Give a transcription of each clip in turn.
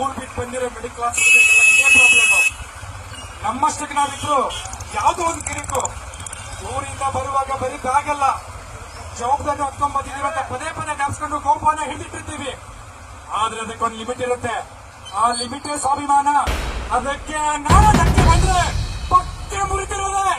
ಊರ್ ಬಿಟ್ಟು ಬಂದಿರೋ ಮಿಡಿಲ್ ಕ್ಲಾಸ್ ಇದೇ ಪ್ರಾಬ್ಲಮ್ ನಮ್ಮಷ್ಟಕ್ಕೆ ನಾವಿದ್ರು ಯಾವುದೋ ಒಂದು ಕಿರಿಕು. ಊರಿಂದ ಬರುವಾಗ ಬರೀ ಬ್ಯಾಗಲ್ಲ ಜವಾಬ್ದಾರಿ ಹೊತ್ಕೊಂಡ್ ಬಂದಿದೀವಿ ಅಂತ ಪದೇ ಪದೇ ನೆನೆಸ್ಕೊಂಡು ಕೋಪನ ಹಿಡಿದಿಟ್ಟಿರ್ತೀವಿ ಆದ್ರೆ ಅದಕ್ಕೊಂದು ಲಿಮಿಟ್ ಇರುತ್ತೆ. ಆ ಲಿಮಿಟ್ ಸ್ವಾಭಿಮಾನ. ಅದಕ್ಕೆ ನಾನು ಧಕ್ಕೆ ಬಂದ್ರೆ ಪಕ್ಕೆ ಮುರಿತಿರೋದೆ.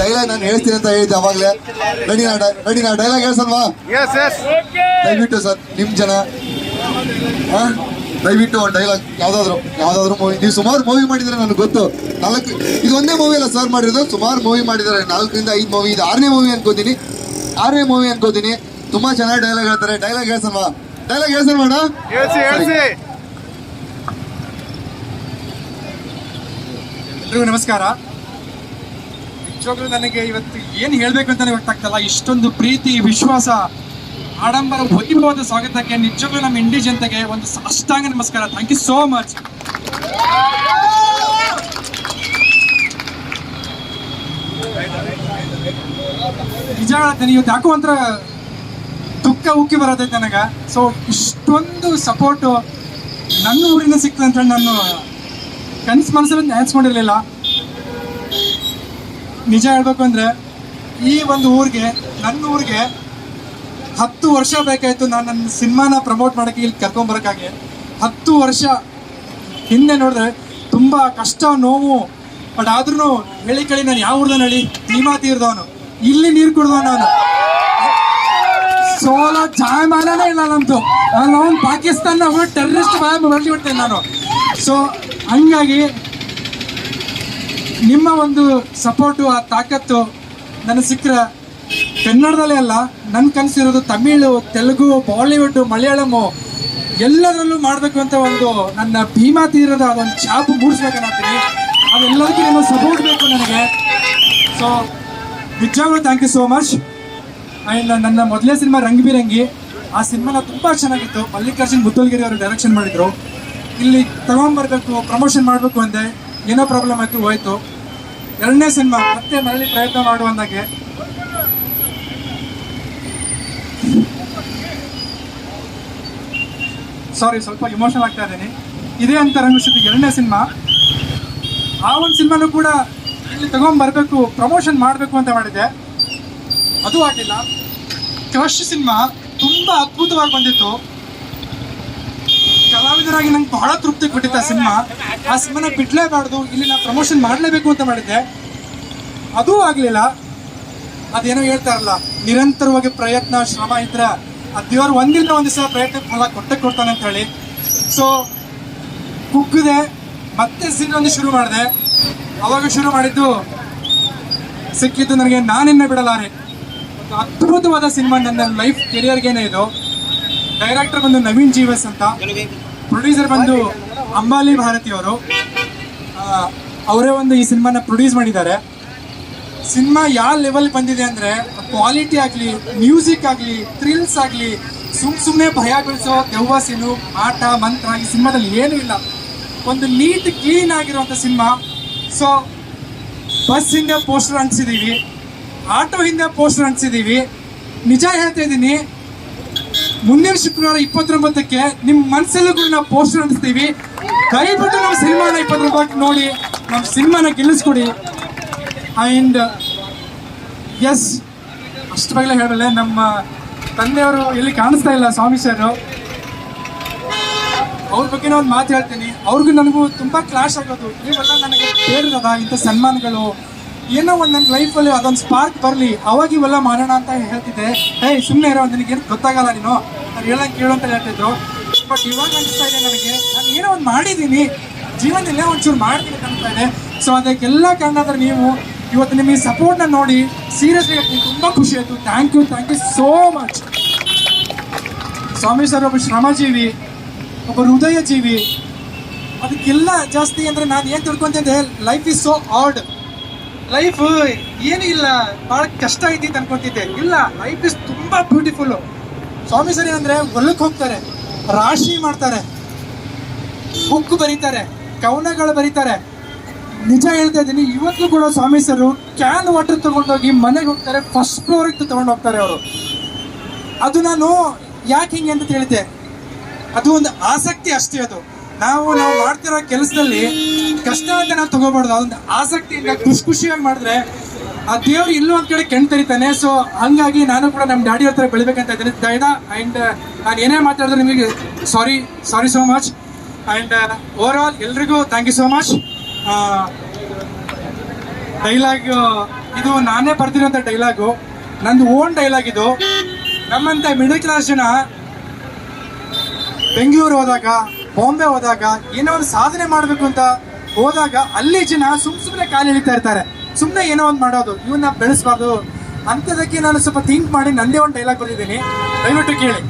ಡೈಲಾಗ್ ನಾನು ಹೇಳ್ತೀನಿ ಅಂತ ಹೇಳಿದ್ದೆ ಅವಾಗಲೇ. ರೆಡಿ ನಾ ರೆಡಿ ನಾ ಡೈಲಾಗ್ ಹೇಳ್ಸಲ್ವಾ ದಯವಿಟ್ಟು ಸರ್ ನಿಮ್ ಜನ ಹಾ? ದಯವಿಟ್ಟು ಡೈಲಾಗ್ ಯಾವ್ದಾದ್ರು ಯಾವ್ದಾದ್ರು ಮೂವಿ ನೀವು ಸುಮಾರು ಮೂವಿ ಮಾಡಿದ್ರೆ ನನಗೆ ಗೊತ್ತು. ನಾಲ್ಕು ಇದು ಒಂದೇ ಮೂವಿ ಅಲ್ಲ ಸರ್ ಮಾಡಿರೋದು. ಸುಮಾರು ಮೂವಿ ಮಾಡಿದ್ದಾರೆ. ನಾಲ್ಕರಿಂದ ಐದು ಮೂವಿ ಇದು. ಆರನೇ ಮೂವಿ ಅನ್ಕೋತೀನಿ. ಆರನೇ ಮೂವಿ ಅನ್ಕೋತೀನಿ. ತುಂಬಾ ಚೆನ್ನಾಗಿ ಡೈಲಾಗ್ ಹೇಳ್ತಾರೆ. ಡೈಲಾಗ್ ಹೇಳ್ಸಲ್ವಾ ಡೈಲಾಗ್ ಹೇಳ್ಸಲ್ವಾ ಹೇಳ್ಸಿ ಹೇಳ್ಸಿ. ಎಲ್ರಿಗೂ ನಮಸ್ಕಾರ. ನಿಜವಾಗ್ಲೂ ನನಗೆ ಇವತ್ತು ಏನು ಹೇಳ್ಬೇಕಂತಾನೆ ಗೊತ್ತಾಗ್ತಲ್ಲ ಇಷ್ಟೊಂದು ಪ್ರೀತಿ ವಿಶ್ವಾಸ ಆಡಂಬರ ವೈಭವದ ಸ್ವಾಗತಕ್ಕೆ ನಿಜಕ್ಕೂ ನಮ್ಮ ಇಂಡಿ ಜನತೆಗೆ ಒಂದು ಅಷ್ಟಾಂಗ ನಮಸ್ಕಾರ. ಥ್ಯಾಂಕ್ ಯು ಸೋ ಮಚ್ ನಿಜ ಹೇಳ್ತೀನಿ ಇವತ್ತು ಯಾಕೋ ಒಂಥರ ದುಃಖ ಉಕ್ಕಿ ಬರೋದೈತೆ ನನಗೆ. ಸೊ ಇಷ್ಟೊಂದು ಸಪೋರ್ಟು ನನ್ನ ಊರಿನ ಸಿಕ್ತು ಅಂತ ನಾನು ಕನಸು ಮನಸ್ಸಲ್ಲಿ ನೆನೆಸ್ಕೊಂಡಿರ್ಲಿಲ್ಲ. ನಿಜ ಹೇಳ್ಬೇಕು ಅಂದ್ರೆ ಈ ಒಂದು ಊರಿಗೆ, ನನ್ನ ಊರಿಗೆ ಹತ್ತು ವರ್ಷ ಬೇಕಾಯಿತು ನಾನು ನನ್ನ ಸಿನಿಮಾನ ಪ್ರಮೋಟ್ ಮಾಡೋಕ್ಕೆ ಇಲ್ಲಿ ಕರ್ಕೊಂಬರೋಕ್ಕಾಗಿ ಹತ್ತು ವರ್ಷ ಹಿಂದೆ ನೋಡಿದ್ರೆ ತುಂಬ ಕಷ್ಟ, ನೋವು ಬಟ್ ಆದ್ರೂ ಹೇಳಿ ಕಳಿ ನಾನು ಯಾವ ಊರ್ದವನು ಹೇಳಿ? ಭೀಮಾ ತೀರ್ದವನು ಇಲ್ಲಿ ನೀರು ಕುಡ್ದ ನಾನು. ಸೋಲ ಜಾಯಮಾನನೇ ಇಲ್ಲ ನಮ್ದು. ನಾನು ಅವನು ಪಾಕಿಸ್ತಾನ ಟೆರರಿಸ್ಟ್ ಬಾಯ್ ಬರ್ಲಿ ಬಿಡ್ತೇನೆ ನಾನು. ಸೊ ಹಂಗಾಗಿ ನಿಮ್ಮ ಒಂದು ಸಪೋರ್ಟು ಆ ತಾಕತ್ತು ನನಗೆ ಸಿಕ್ಕರೆ ಕನ್ನಡದಲ್ಲೇ ಅಲ್ಲ ನನ್ನ ಕನಸಿರೋದು ತಮಿಳು, ತೆಲುಗು, ಬಾಲಿವುಡ್ ಮಲಯಾಳಮು ಎಲ್ಲದರಲ್ಲೂ ಮಾಡಬೇಕು ಅಂತ ಒಂದು ನನ್ನ ಭೀಮಾ ತೀರದ ಅದೊಂದು ಛಾಪು ಮೂಡಿಸ್ಬೇಕನ್ನತ್ತೀನಿ. ಅದೆಲ್ಲದಕ್ಕೂ ನಿಮ್ಮ ಸಪೋರ್ಟ್ ಬೇಕು ನನಗೆ. ಸೊ ನಿಜವಾಗ್ಲೂ thank you so much and ನನ್ನ ಮೊದಲೇ ಸಿನಿಮಾ ರಂಗಬಿರಂಗಿ. ಆ ಸಿನಿಮಾನ ತುಂಬ ಚೆನ್ನಾಗಿತ್ತು. ಮಲ್ಲಿಕಾರ್ಜುನ್ ಮುದ್ದಲ್ಗಿರಿ ಅವರು ಡೈರೆಕ್ಷನ್ ಮಾಡಿದ್ರು. ಇಲ್ಲಿ ತಗೊಂಬರ್ಬೇಕು ಪ್ರಮೋಷನ್ ಮಾಡಬೇಕು ಅಂದೆ. ಏನೋ ಪ್ರಾಬ್ಲಮ್ ಆಯಿತು, ಹೋಯ್ತು. ಎರಡನೇ ಸಿನಿಮಾ, ಮತ್ತೆ ಮರಳಿ ಪ್ರಯತ್ನ ಮಾಡುವಂದಾಗೆ ಸಾರಿ ಸ್ವಲ್ಪ ಇಮೋಷನಲ್ ಆಗ್ತಾ ಇದ್ದೀನಿ. ಇದೇ ಅಂತ ರಂಗಶಕ್ತಿ ಎರಡನೇ ಸಿನಿಮಾ. ಆ ಒಂದು ಸಿನಿಮಾನು ಕೂಡ ಇಲ್ಲಿ ತಗೊಂಡ್ಬರ್ಬೇಕು ಪ್ರಮೋಷನ್ ಮಾಡಬೇಕು ಅಂತ ಮಾಡಿದ್ದೆ ಅದು ಆಗಿಲ್ಲ. ಕ್ರಶ್ ಸಿನಿಮಾ ತುಂಬಾ ಅದ್ಭುತವಾಗಿ ಬಂದಿತ್ತು. ಕಲಾವಿದರಾಗಿ ನಂಗೆ ಬಹಳ ತೃಪ್ತಿ ಕೊಟ್ಟಿತ್ತು ಆ ಸಿನಿಮಾ. ಆ ಸಿನಿಮಾನ ಬಿಡ್ಲೇಬಾರ್ದು, ಇಲ್ಲಿ ನಾವು ಪ್ರಮೋಷನ್ ಮಾಡಲೇಬೇಕು ಅಂತ ಮಾಡಿದ್ದೆ. ಅದೂ ಆಗಲಿಲ್ಲ. ಅದೇನೋ ಹೇಳ್ತಾರಲ್ಲ ನಿರಂತರವಾಗಿ ಪ್ರಯತ್ನ, ಶ್ರಮ ಇದ್ರೆ ಆ ದೇವರು ಒಂದಿಲ್ಲ ಒಂದು ಸಲ ಪ್ರಯತ್ನ ಫಲ ಕೊಟ್ಟೆ ಕೊಡ್ತಾನೆ ಅಂತ ಹೇಳಿ. ಸೊ ಕುಗ್ಗಿದೆ, ಮತ್ತೆ ಸಿನಿಮಾ ಶುರು ಮಾಡಿದೆ. ಅವಾಗ ಶುರು ಮಾಡಿದ್ದು ಸಿಕ್ಕಿದ್ದು ನನಗೆ ನಾನಿನ್ನ ಬಿಡಲಾರೆ. ಒಂದು ಅದ್ಭುತವಾದ ಸಿನಿಮಾ ನನ್ನ ಲೈಫ್ ಕೆರಿಯರ್ಗೇನೆ ಇದು. ಡೈರೆಕ್ಟರ್ ಬಂದು ನವೀನ್ ಜೀವಸ್ ಅಂತ. ಪ್ರೊಡ್ಯೂಸರ್ ಬಂದು ಅಂಬಾಲಿ ಭಾರತಿ ಅವರು. ಅವರೇ ಒಂದು ಈ ಸಿನಿಮಾನ ಪ್ರೊಡ್ಯೂಸ್ ಮಾಡಿದ್ದಾರೆ. ಸಿನಿಮಾ ಯಾವ ಲೆವೆಲ್ ಬಂದಿದೆ ಅಂದ್ರೆ ಕ್ವಾಲಿಟಿ ಆಗಲಿ ಮ್ಯೂಸಿಕ್ ಆಗಲಿ ಥ್ರಿಲ್ಸ್ ಆಗಲಿ, ಸುಮ್ ಸುಮ್ಮನೆ ಭಯ ಬಿಡಿಸೋ ದೆವ್ವ ಆಟ, ಮಂತ್ರ ಈ ಸಿನಿಮಾದಲ್ಲಿ ಏನೂ ಇಲ್ಲ. ಒಂದು ನೀಟ್ ಕ್ಲೀನ್ ಆಗಿರುವಂಥ ಸಿನಿಮಾ. ಸೊ ಬಸ್ ಹಿಂದೆ ಪೋಸ್ಟರ್ ಅಂಟಿಸಿದೀವಿ. ಆಟೋ ಹಿಂದೆ ಪೋಸ್ಟರ್ ಅಂಟಿಸಿದೀವಿ. ನಿಜ ಹೇಳ್ತಾ ಇದ್ದೀನಿ, ಮುಂದಿನ ಶುಕ್ರವಾರ ಇಪ್ಪತ್ತೊಂಬತ್ತಕ್ಕೆ ನಿಮ್ಮ ಮನಸ್ಸಲ್ಲೂ ಕೂಡ ನಾವು ಪೋಸ್ಟರ್ ಅಂಟಿಸ್ತೀವಿ. ದಯವಿಟ್ಟು ನಮ್ಮ ಸಿನಿಮಾನ ಇಪ್ಪತ್ತೊಂಬತ್ತು ನೋಡಿ, ನಮ್ಮ ಸಿನಿಮಾನ ಗೆಲ್ಲಿಸ್ಕೊಡಿ. ಆ್ಯಂಡ್ ಎಸ್ ಅಷ್ಟು ಬಗ್ಗೆ ಹೇಳಲ್ಲ, ನಮ್ಮ ತಂದೆಯವರು ಎಲ್ಲಿ ಕಾಣಿಸ್ತಾ ಇಲ್ಲ, ಸ್ವಾಮಿ ಸರ್. ಅವ್ರ ಬಗ್ಗೆ ಒಂದು ಮಾತು ಹೇಳ್ತೀನಿ. ಅವ್ರಿಗೂ ನನಗೂ ತುಂಬ ಕ್ಲಾಶ್ ಆಗೋದು. ನೀವೆಲ್ಲ ನನಗೆ ಬೇಡದ ಇಂಥ ಸನ್ಮಾನಗಳು? ಏನೋ ಒಂದು ನನ್ನ ಲೈಫಲ್ಲಿ ಅದೊಂದು ಸ್ಪಾರ್ಕ್ ಬರಲಿ, ಅವಾಗ ಇವೆಲ್ಲ ಮಾಡೋಣ ಅಂತ ಹೇಳ್ತಿದ್ದೆ. ಹೇ ಸುಮ್ಮನೆ ಇರೋ, ನಿನಗೆ ಏನು ಗೊತ್ತಾಗಲ್ಲ ನೀನು. ಅದು ಹೇಳಂಗೆ ಕೇಳು ಅಂತ ಹೇಳ್ತಿದ್ರು ಬಟ್ ಇವಾಗ ಅನಿಸ್ತಾ ಇದೆ ನನಗೆ, ನಾನು ಏನೋ ಒಂದು ಮಾಡಿದ್ದೀನಿ. ಜೀವನದಲ್ಲೇ ಒಂಚೂರು ಮಾಡ್ತೀನಿ ಅಂತ ಇದೆ. ಸೊ ಅದಕ್ಕೆಲ್ಲ ಕಾರಣಾದ್ರೆ ನೀವು ಇವತ್ತು ನಿಮಗೆ ಸಪೋರ್ಟ್ನ ನೋಡಿ ಸೀರಿಯಸ್ಲಿ ತುಂಬ ಖುಷಿ ಆಯಿತು. Thank you thank you so much Swami sir, ಒಬ್ಬ ಶ್ರಮಜೀವಿ, ಒಬ್ಬ ಹೃದಯ ಜೀವಿ ಅದಕ್ಕೆಲ್ಲ ಜಾಸ್ತಿ ಅಂದ್ರೆ ನಾನು ಏನು ತಿಳ್ಕೊಂತಿದ್ದೆ life is so odd life ಏನೂ ಇಲ್ಲ. ಭಾಳ ಕಷ್ಟ ಐತಿ ಅಂತ ಅನ್ಕೊಂತಿದ್ದೆ. ಇಲ್ಲ ಲೈಫ್ ಇಸ್ ತುಂಬಾ ಬ್ಯೂಟಿಫುಲ್ ಸ್ವಾಮಿ ಸರ್ ಏನಂದ್ರೆ ಹೊಲಕ್ಕೆ ಹೋಗ್ತಾರೆ, ರಾಶಿ ಮಾಡ್ತಾರೆ, ಬುಕ್ ಬರೀತಾರೆ, ಕವನಗಳು ಬರೀತಾರೆ. ನಿಜ ಹೇಳ್ತಾ ಇದ್ದೀನಿ, ಇವತ್ತು ಕೂಡ ಸ್ವಾಮಿ ಕ್ಯಾನ್ ವಾಟರ್ ತಗೊಂಡೋಗಿ ಮನೆಗೆ ಹೋಗ್ತಾರೆ ಫಸ್ಟ್ ಫ್ಲೋರಿಗೆ ತಗೊಂಡು ಹೋಗ್ತಾರೆ ಅವರು. ಅದು ನಾನು ಯಾಕೆ ಹಿಂಗೆ ಅಂತ ಹೇಳ್ತೆ ಅದು ಒಂದು ಆಸಕ್ತಿ ಅಷ್ಟೇ ಅದು. ನಾವು ನಾವು ಮಾಡ್ತಿರೋ ಕೆಲಸದಲ್ಲಿ ಕಷ್ಟ ಅಂತ ನಾವು ತಗೋಬಾರ್ದು ಅದೊಂದು ಆಸಕ್ತಿಯಿಂದ ಖುಷಿ ಖುಷಿಯಾಗಿ ಮಾಡಿದ್ರೆ ಆ ದೇವ್ರು ಇಲ್ಲೂ ಒಂದ್ ಕಡೆ ಕೆಣ್ ತರಿತಾನೆ. ಸೊ ಹಂಗಾಗಿ ನಾನು ಕೂಡ ನಮ್ಮ ಡ್ಯಾಡಿ ಹತ್ರ ಬೆಳಿಬೇಕಂತ ಇದ್ದೀನಿ. ದಯದ ಅಂಡ್ ನಾನು ಏನೇ ಮಾತಾಡಿದ್ರೆ ನಿಮಗೆ sorry sorry so much and over all ಎಲ್ರಿಗೂ thank you so much dialogue ಇದು ನಾನೇ ಬರ್ತಿರೋಂಥ ಡೈಲಾಗು ನಂದು ಓನ್ ಡೈಲಾಗ್ ಇದು. ನಮ್ಮಂತ ಮಿಡಲ್ ಕ್ಲಾಸ್ ಜನ ಬೆಂಗಳೂರು ಹೋದಾಗ, ಬಾಂಬೆ ಹೋದಾಗ, ಏನೋ ಒಂದು ಸಾಧನೆ ಮಾಡಬೇಕು ಅಂತ ಹೋದಾಗ ಅಲ್ಲಿ ಜನ ಸುಮ್ ಸುಮ್ಮನೆ ಕಾಲು ಎಳಿತಾ ಇರ್ತಾರೆ. ಸುಮ್ಮನೆ ಏನೋ ಒಂದು ಮಾಡೋದು ಇವನ್ನ ಬೆಳೆಸಬಾರ್ದು. ಅಂಥದಕ್ಕೆ ನಾನು ಸ್ವಲ್ಪ ಥಿಂಕ್ ಮಾಡಿ ನಂದೇ ಒಂದು ಡೈಲಾಗ್ ಬರೆದಿದ್ದೀನಿ. ದಯವಿಟ್ಟು ಕೇಳಿ.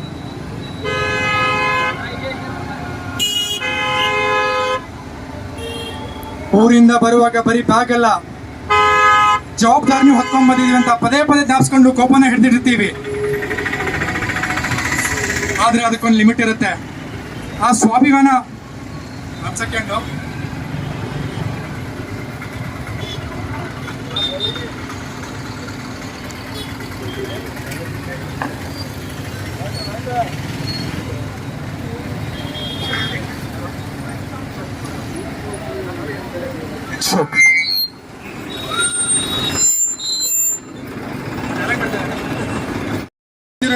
ಊರಿಂದ ಬರುವಾಗ ಬರೀ ಬ್ಯಾಗ್ ಅಲ್ಲ ಜವಾಬ್ದಾರಿ ಅಂತ ಪದೇ ಪದೇ ದಾಸ್ಕೊಂಡು ಕೋಪನ ಹಿಡಿದಿರ್ತೀವಿ ಆದ್ರೆ ಅದಕ್ಕೊಂದು ಲಿಮಿಟ್ ಇರುತ್ತೆ. ಆ ಸ್ವಾಭಿಮಾನ ಒಂದ್ ಸೆಕೆಂಡು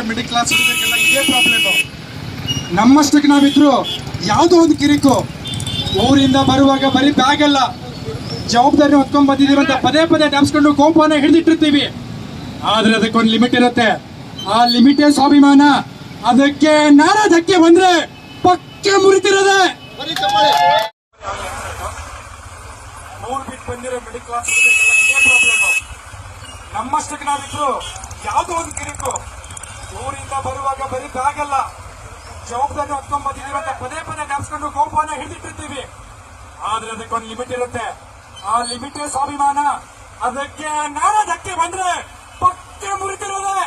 ಮಿಡಿಲ್ ಕ್ಲಾಸ್ ಹುಡುಗರಿಗೆಲ್ಲ ಇದೇ ನಮ್ಮಷ್ಟಕ್ಕೆ ನಾವಿದ್ರು ಯಾವುದೋ ಒಂದು ಕಿರಿಕು. ಊರಿಂದ ಬರುವಾಗ ಬರೀ ಬ್ಯಾಗ್ ಅಲ್ಲ. ಜವಾಬ್ದಾರಿ ಹೊತ್ಕೊಂಡ್ ಬಂದಿದ್ದೀವಿ ಅಂತ ಪದೇ ಪದೇ ಜ್ಞಾಪಿಸ್ಕೊಂಡು ಕೋಪನ ಹಿಡಿದಿಟ್ಟಿರ್ತೀವಿ. ಆದ್ರೆ ಅದಕ್ಕೊಂದು ಲಿಮಿಟ್ ಇರುತ್ತೆ. ಆ ಲಿಮಿಟೇ ಸ್ವಾಭಿಮಾನ? ಅದಕ್ಕೆ ನಾನ ಧಕ್ಕೆ ಬಂದ್ರೆ ಪಕ್ಕ ಮುರಿತಿರೋದೆ. ನೂರು ಬಿಟ್ಟು ಬಂದಿರೋ ಮಿಡಿಲ್ ಕ್ಲಾಸ್ ಇದೇ ಪ್ರಾಬ್ಲಮ್ ನಮ್ಮಷ್ಟಕ್ಕೆ ನಾವಿದ್ರು ಯಾವುದೋ ಒಂದು ಕಿರಿಕು. ಊರಿಂದ ಬರುವಾಗ ಬರೀಕಾಗಲ್ಲ ಜವಾಬ್ದಾರಿ ಹೊತ್ಕೊಂಡ್ ಬಂದಿದೀವಿ ಅಂತ ಪದೇ ಪದೇ ನೆನೆಸ್ಕೊಂಡು ಕೋಪನ ಹಿಡಿದಿಟ್ಟಿರ್ತೀವಿ ಆದ್ರೆ ಅದಕ್ಕೊಂದು ಲಿಮಿಟ್ ಇರುತ್ತೆ. ಆ ಲಿಮಿಟ್ ಸ್ವಾಭಿಮಾನ. ಅದಕ್ಕೆ ನಾನು ಧಕ್ಕೆ ಬಂದ್ರೆ ಪಕ್ಕೆ ಮುರಿತಿರೋದೆ.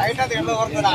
ರೈಟ್ ಅದು ಎಲ್ಲ ಬರ್ತದೆ